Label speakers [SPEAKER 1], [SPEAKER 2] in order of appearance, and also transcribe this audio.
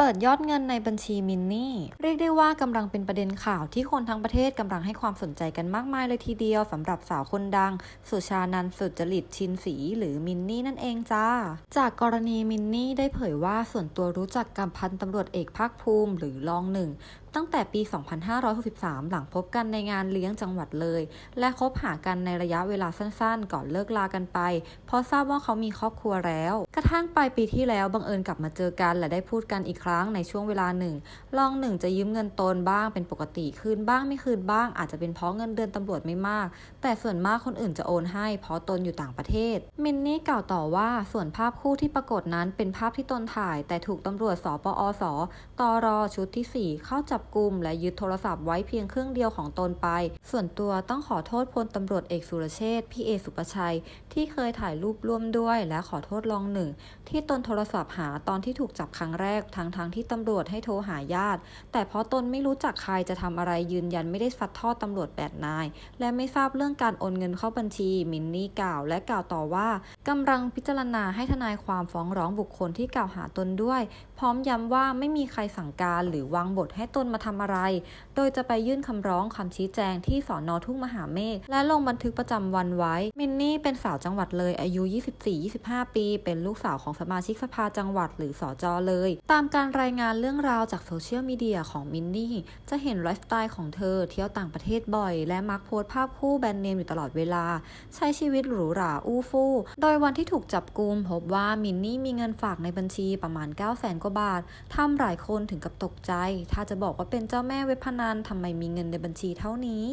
[SPEAKER 1] เปิดยอดเงินในบัญชีมินนี่ เรียกได้ว่ากำลังเป็นประเด็นข่าวที่คนทั้งประเทศกำลังให้ความสนใจกันมากมายเลยทีเดียวสำหรับสาวคนดัง สุชานันสุจริตชินสี หรือมินนี่นั่นเองจ้า จากกรณีมินนี่ได้เผยว่าส่วนตัวรู้จักกับพันตำรวจเอกภาคภูมิหรือรองหนึ่ง ตั้งแต่ปี 2563 หลังพบกันในงานเลี้ยงจังหวัดเลย และคบหากันในระยะเวลาสั้นๆ ก่อนเลิกลากันไป เพราะทราบว่าเขามีครอบครัวแล้ว กระทั่งปลายปีที่แล้วบังเอิญกลับมาเจอกัน และได้พูดกันอีกครั้งในช่วงเวลาหนึ่งลองหนึ่งจะยืมเงินตนบ้างเป็นปกติคืนบ้างไม่คืนบ้าง อาจจะเป็นเพราะเงินเดือนตำรวจไม่มาก แต่ส่วนมากคนอื่นจะโอนให้ เพราะตนอยู่ต่างประเทศมินนี่กล่าวต่อว่าส่วนภาพคู่ที่ปรากฏนั้นเป็นภาพที่ตนถ่าย แต่ถูกตำรวจสปอสตรชุดที่ 4 เข้าจับกลุ่มและยึดโทรศัพท์ไว้เพียงเครื่องเดียวของตนไป ส่วนตัวต้องขอโทษพลตำรวจเอกสุรเชษพี่เอสุปชัย ที่เคยถ่ายรูปร่วมด้วย และขอโทษรองหนึ่ง ที่ตนโทรศัพท์หาตอนที่ถูกจับครั้งแรกทั้งทงๆที่ตำรวจให้โทรหาญาติ แต่เพราะตนไม่รู้จักใครจะทำอะไรยืนยันไม่ได้ซัดทอดตำรวจแปดนาย และไม่ทราบเรื่องการโอนเงินเข้าบัญชี มินนี่กล่าว และกล่าวต่อว่ากำลังพิจารณาให้ทนายความฟ้องร้องบุคคลที่กล่าวหาตนด้วย พร้อมย้ำว่าไม่มีใครสั่งการหรือวางบทให้ตนมาทำอะไร โดยจะไปยื่นคำร้องคำชี้แจงที่สอนอทุ่งมหาเมฆและลงบันทึกประจำวันไว้ มินนี่เป็นสาวจังหวัดเลยอายุ 24-25 ปี เป็นลูกสาวของสมาชิกสภาจังหวัดหรือสอจอเลย ตามการรายงานเรื่องราวจากโซเชียลมีเดียของมินนี่ จะเห็นไลฟ์สไตล์ของเธอเที่ยวต่างประเทศบ่อย และมักโพสภาพคู่แบรนด์เนมอยู่ตลอดเวลา ใช้ชีวิตหรูหราอู้ฟู่ โดยวันที่ถูกจับกุมพบว่ามินนี่มีเงินฝากในบัญชีประมาณ 9 0 0แสนกว่าบาททำหลายคนถึงกับตกใจ ถ้าจะบอกว่าเป็นเจ้าแม่เว็บพนันทำไมมีเงินในบัญชีเท่านี้